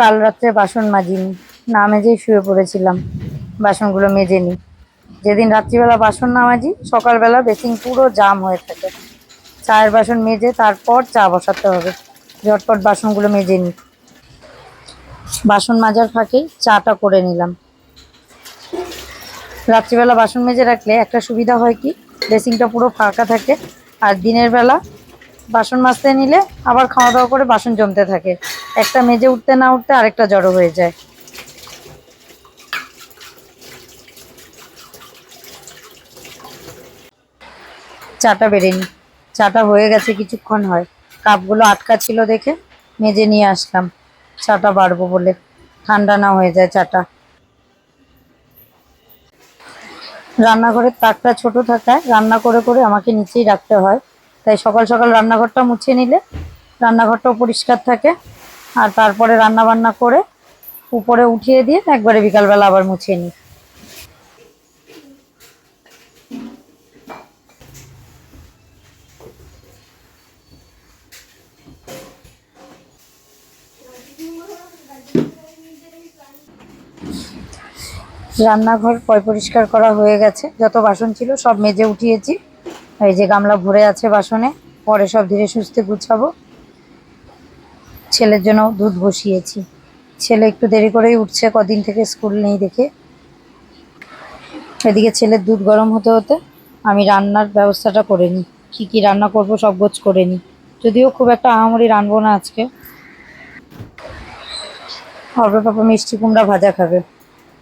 কাল রাত্রে বাসন মাজিনি। না মেজেই শুয়ে পড়েছিলাম। বাসনগুলো মেজে নি যেদিন রাত্রিবেলা বাসন না মাজি, সকালবেলা বেসিং পুরো জাম হয়ে থাকে। চায়ের বাসন মেজে তারপর চা বসাতে হবে। ঝটপট বাসনগুলো মেজে নি বাসন মাজার ফাঁকেই চাটা করে নিলাম। রাত্রিবেলা বাসন মেজে রাখলে একটা সুবিধা হয় কি? বেসিংটা পুরো ফাঁকা থাকে। আর দিনের বেলা বাসন মাজতে নিলে আবার খাওয়া দাওয়া করে বাসন জমতে থাকে। একটা মেজে উঠতে না উঠতে আরেকটা জড়ো হয়ে যায়। চাটা বেড়ে নি চাটা হয়ে গেছে কিছুক্ষণ হয়। কাপগুলো আটকা ছিল দেখে মেজে নিয়ে আসলাম। চাটা বাড়বো বলে ঠান্ডা না হয়ে যায় চাটা। রান্নাঘরের তাকটা ছোট থাকায় রান্না করে করে আমাকে নিচেই রাখতে হয়। তাই সকাল সকাল রান্নাঘরটা মুছে নিলে রান্নাঘরটাও পরিষ্কার থাকে। আর তারপরে রান্না বান্না করে উপরে উঠিয়ে দিয়ে একবারে বিকালবেলা আবার মুছে নিই। রান্নাঘর পয় পরিষ্কার করা হয়ে গেছে। যত বাসন ছিল সব মেজে উঠিয়েছি। এই যে গামলা ভরে আছে বাসনে, পরে সব ধীরে সুস্থে গুছাবো। ছেলের জন্য দুধ বসিয়েছি। ছেলে একটু দেরি করেই উঠছে, কদিন থেকে স্কুল নেই দেখে। এদিকে ছেলের দুধ গরম হতে হতে আমি রান্নার ব্যবস্থাটা করে নিই। কী কী রান্না করব সব গোছ করে নিই। যদিও খুব একটা আহামরি রানবো না আজকে। অল্প পাপা মিষ্টি কুমড়া ভাজা খাবে।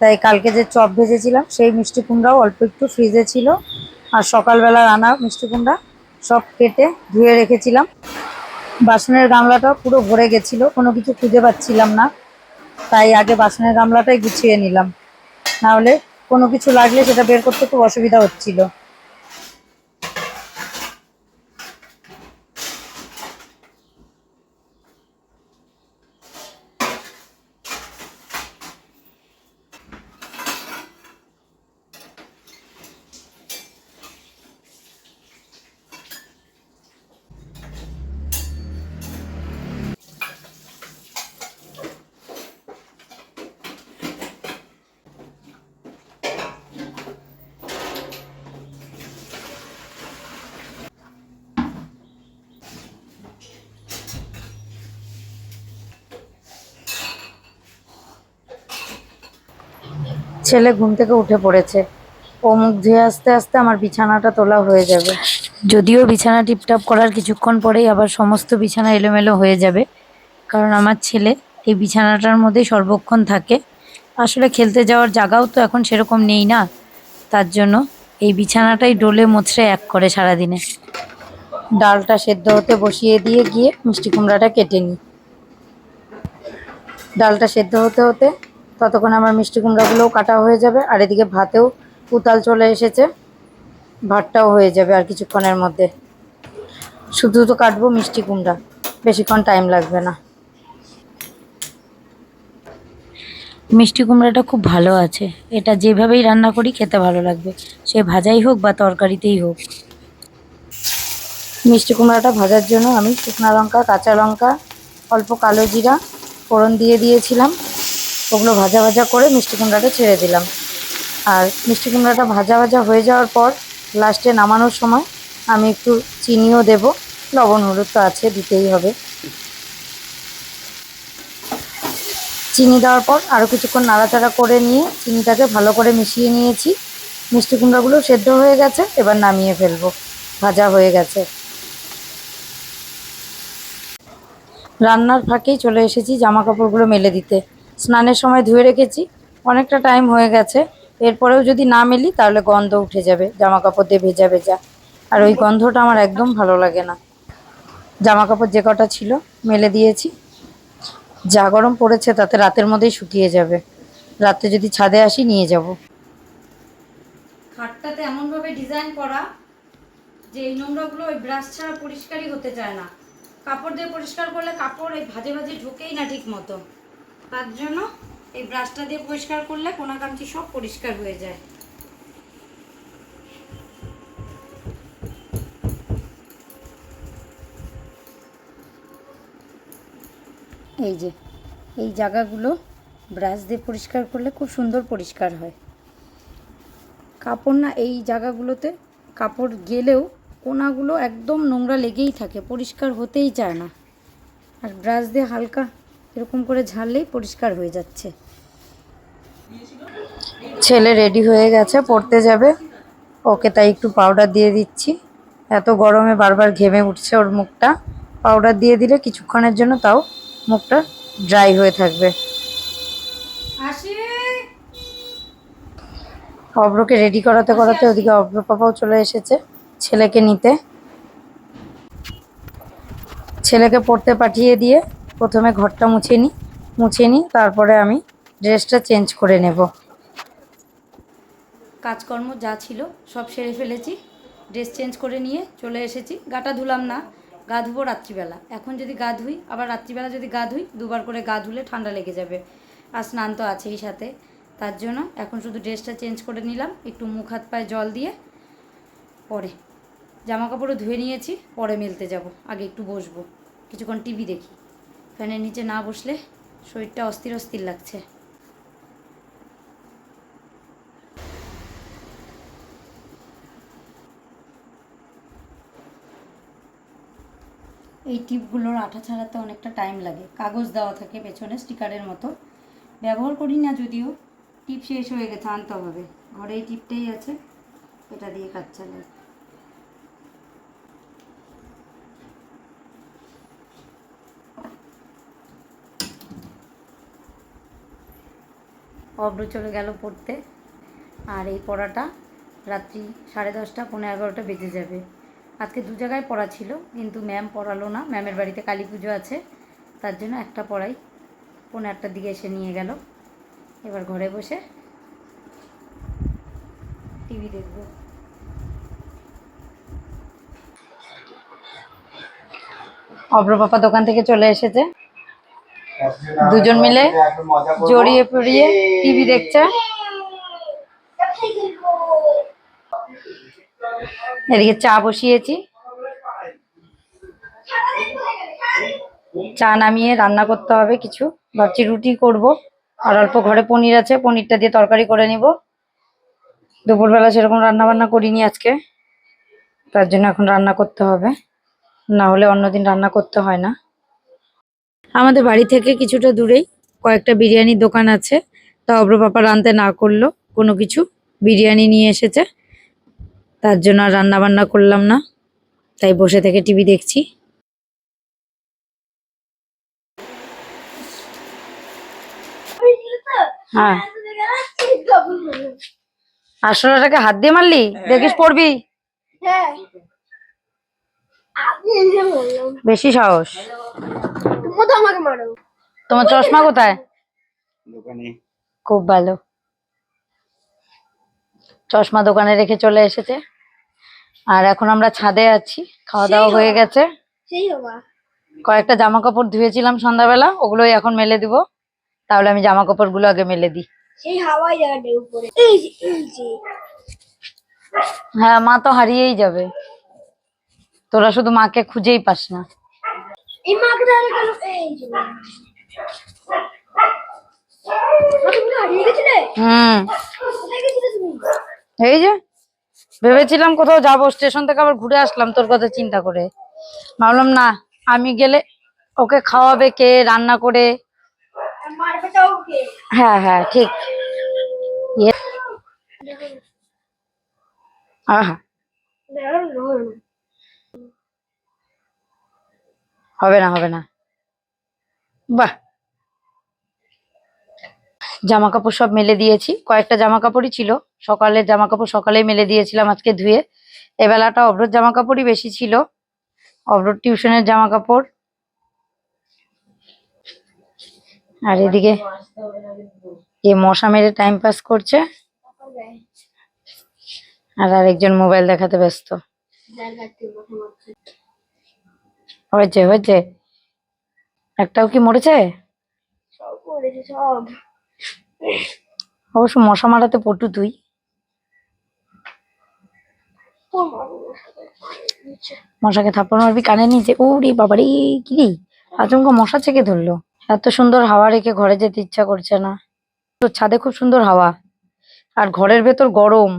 তাই কালকে যে চপ ভেজেছিলাম, সেই মিষ্টি কুমড়াও অল্প একটু ফ্রিজে ছিল। আর সকালবেলা রানা মিষ্টি কুমড়া সব কেটে ধুয়ে রেখেছিলাম। বাসনের গামলাটা পুরো ভরে গেছিল, কোনো কিছু খুঁজে পাচ্ছিলাম না। তাই আগে বাসনের গামলাটাই গুছিয়ে নিলাম। নাহলে কোনো কিছু লাগলে সেটা বের করতে খুব অসুবিধা হচ্ছিল। ছেলে ঘুম থেকে উঠে পড়েছে। ও মুখ ধুয়ে আসতে আসতে আমার বিছানাটা তোলা হয়ে যাবে। যদিও বিছানা টিপটাপ করার কিছুক্ষণ পরেই আবার সমস্ত বিছানা এলোমেলো হয়ে যাবে। কারণ আমার ছেলে এই বিছানাটার মধ্যেই সর্বক্ষণ থাকে। আসলে খেলতে যাওয়ার জায়গাও তো এখন সেরকম নেই না। তার জন্য এই বিছানাটাই ডোলে মোছড়ে এক করে সারাদিনে। ডালটা সেদ্ধ হতে বসিয়ে দিয়ে গিয়ে মিষ্টি কুমড়াটা কেটে নিই। ডালটা সেদ্ধ হতে হতে ততক্ষণ আমার মিষ্টি কুমড়াগুলোও কাটা হয়ে যাবে আর এদিকে ভাতেও উতাল চলে এসেছে ভাতটাও হয়ে যাবে আর কিছুক্ষণের মধ্যে। শুধু তো কাটবো মিষ্টি কুমড়া বেশিক্ষণ টাইম লাগবে না। মিষ্টি কুমড়াটা খুব ভালো আছে এটা যেভাবেই রান্না করি খেতে ভালো লাগবে সে ভাজাই হোক বা তরকারিতেই হোক। মিষ্টি কুমড়াটা ভাজার জন্য আমি শুকনো লঙ্কা কাঁচা লঙ্কা অল্প কালো জিরা ফোড়ন দিয়ে দিয়েছিলাম। ওগুলো ভাজা ভাজা করে মিষ্টি কুমড়াটা ছেড়ে দিলাম। আর মিষ্টি কুমড়াটা ভাজা ভাজা হয়ে যাওয়ার পর লাস্টে নামানোর সময় আমি একটু চিনিও দেব। লবণ হলুদ তো আছে, দিতেই হবে। চিনি দেওয়ার পর আরও কিছুক্ষণ নাড়াচাড়া করে নিয়ে চিনিটাকে ভালো করে মিশিয়ে নিয়েছি। মিষ্টি কুমড়াগুলো সেদ্ধ হয়ে গেছে, এবার নামিয়ে ফেলব। ভাজা হয়ে গেছে। রান্নার ফাঁকেই চলে এসেছি জামা কাপড়গুলো মেলে দিতে। স্নানের সময় ধুয়ে রেখেছি। অনেকটা টাইম হয়ে গেছে। এরপরেও যদি না মেলি, তাহলে গন্ধ উঠে যাবে জামা কাপড় দিয়ে ভেজা ভেজা। আর ওই গন্ধটা আমার একদম ভালো লাগে না। জামা কাপড় যে কটা ছিল, মেলে দিয়েছি। যা গরম পড়েছে, তাতে রাতের মধ্যেই শুকিয়ে যাবে। রাতে যদি ছাদে আসি, নিয়ে যাব। খাটটাতে এমনভাবে ডিজাইন করা যে এই নোংরাগুলো ওই ব্রাশ ছাড়া পরিষ্কারই হতে চায় না। কাপড় দিয়ে পরিষ্কার করলে কাপড় এই ভাজে ভাজে ঢোকেই না ঠিক মতো তার জন্য এই ব্রাশটা দিয়ে পরিষ্কার করলে কোনাকাঞ্চি সব পরিষ্কার হয়ে যায়। এই যে, এই জায়গাগুলো ব্রাশ দিয়ে পরিষ্কার করলে খুব সুন্দর পরিষ্কার হয়। কাপড় না, এই জায়গাগুলোতে কাপড় গেলেও কোনাগুলো একদম নোংরা লেগেই থাকে, পরিষ্কার হতেই চায় না। আর ব্রাশ দিয়ে হালকা এরকম করে ঝাড়লেই পরিষ্কার হয়ে যাচ্ছে। ছেলে রেডি হয়ে গেছে, পড়তে যাবে। ওকে তাই একটু পাউডার দিয়ে দিচ্ছি। এত গরমে বারবার ঘেমে উঠছে ওর মুখটা। পাউডার দিয়ে দিলে কিছুক্ষণের জন্য তাও মুখটা ড্রাই হয়ে থাকবে। অব্রকে রেডি করাতে করাতে ওদিকে অব্র পাপাও চলে এসেছে, ছেলেকে নিতে। ছেলেকে পড়তে পাঠিয়ে দিয়ে প্রথমে ঘরটা মুছে নিই মুছে নিই তারপরে আমি ড্রেসটা চেঞ্জ করে নেব। কাজকর্ম যা ছিল সব সেরে ফেলেছি। ড্রেস চেঞ্জ করে নিয়ে চলে এসেছি। গাটা ধুলাম না, গা ধুবো রাত্রিবেলা। এখন যদি গা ধুই, আবার রাত্রিবেলা যদি গা ধুই, দুবার করে গা ধুলে ঠান্ডা লেগে যাবে। আর স্নান তো আছেই সাথে। তার জন্য এখন শুধু ড্রেসটা চেঞ্জ করে নিলাম, একটু মুখ হাত পায়ে জল দিয়ে। পরে জামা কাপড়ও ধুয়ে নিয়েছি, পরে মেলতে যাব। আগে একটু বসবো, কিছুক্ষণ টিভি দেখি। ফ্যানের নিচে না বসলে শরীরটা অস্থির অস্থির লাগছে। এই টিপগুলোর আঠা ছাড়াতে অনেকটা টাইম লাগে। কাগজ দেওয়া থাকে পেছনে, স্টিকারের মতো। ব্যবহার করি না যদিও। টিপ শেষ হয়ে গেছে আনতে হবে। ঘরে এই টিপটাই আছে। এটা দিয়ে কাজ চালাই। অব্র চলে গেল পড়তে। আর এই পড়াটা রাত্রি সাড়ে দশটা পনেরো এগারোটা বেজে যাবে। আজকে দু জায়গায় পড়া ছিল, কিন্তু ম্যাম পড়ালো না। ম্যামের বাড়িতে কালী পুজো আছে, তার জন্য একটা পড়াই। পনেরো একটার দিকে এসে নিয়ে গেল। এবার ঘরে বসে টিভি দেখব। অব্র পাপা দোকান থেকে চলে এসেছে। দুজন মিলে জড়িয়ে পড়িয়ে টিভি দেখছে। এদিকে চা বসিয়েছি। চা নামিয়ে রান্না করতে হবে কিছু। ভাবছি রুটি করব। আর অল্প ঘরে পনির আছে পনিরটা দিয়ে তরকারি করে নিব। দুপুরবেলা সেরকম রান্না বান্না করিনি আজকে। তার জন্য এখন রান্না করতে হবে। না হলে অন্যদিন রান্না করতে হয় না। আমাদের বাড়ি থেকে কিছুটা দূরেই কয়েকটা বিরিয়ানির দোকান আছে। তা অব্র পাপা রানতে না করল কোনো কিছু বিরিয়ানি নিয়ে এসেছে। তার জন্য আর রান্না বান্না করলাম না তাই বসে থেকে টিভি দেখছি। হ্যাঁ। হাত দিয়ে মারলি? দেখিস পড়বি? হ্যাঁ। এসে বললাম বেশি সাহস। আমাকে মারো। তোমার চশমা কোথায়? দোকানে। খুব ভালো। চশমা দোকানে রেখে চলে এসেছে। আর এখন আমরা ছাদে আছি। খাওয়া দাওয়া হয়ে গেছে। কয়েকটা জামা কাপড় ধুয়েছিলাম সন্ধ্যাবেলা। ওগুলোই এখন মেলে দিব। তাহলে আমি জামা কাপড়গুলো আগে মেলে দিই। হ্যাঁ মা তো হারিয়েই যাবে। তোরা শুধু মাকে খুঁজেই পাস না। এই মাকে ধরে গেছিলে? হুম। এই যে ভেবেছিলাম কোথাও যাব স্টেশন থেকে আবার ঘুরে আসলাম তোর কথা চিন্তা করে। ভাবলাম না আমি গেলে ওকে খাওয়াবে কে রান্না করে? হ্যাঁ হ্যাঁ ঠিক। ইয়ে হবে না। হবে না। বাহ। জামা কাপড় সব মেলে দিয়েছি। কয়েকটা জামা কাপড়ই ছিল। সকালের জামা কাপড় সকালেই মেলে দিয়েছিলাম আজকে ধুয়ে। এবেলাটা অবরোধ জামা কাপড়ই বেশি ছিল। অবরোধ টিউশনের জামা কাপড় আর এদিকে এ মশা মেরে টাইম পাস করছে। আর আরেকজন মোবাইল দেখাতে ব্যস্ত। হয়েছে হয়েছে। একটাও কি মরেছে? সব করেছে সব। অবশ্য মশা মারাতে পটু তুই। ও। মশাকে থাপ্পড় মারবি কানে নিচে। ওরে বাবারে কি রে? আচমকা মশা চেকে ধরলো। এত সুন্দর হাওয়া রেখে ঘরে যেতে ইচ্ছা করছে না। তো ছাদে খুব সুন্দর হাওয়া। আর ঘরের ভেতর গরম।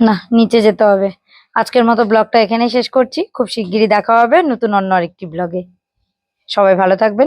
না নিচে যেতে হবে। আজকের মতো ব্লগটা এখানেই শেষ করছি। খুব শিগগিরই দেখা হবে নতুন অন্য আরেকটি ব্লগে। সবাই ভালো থাকবেন।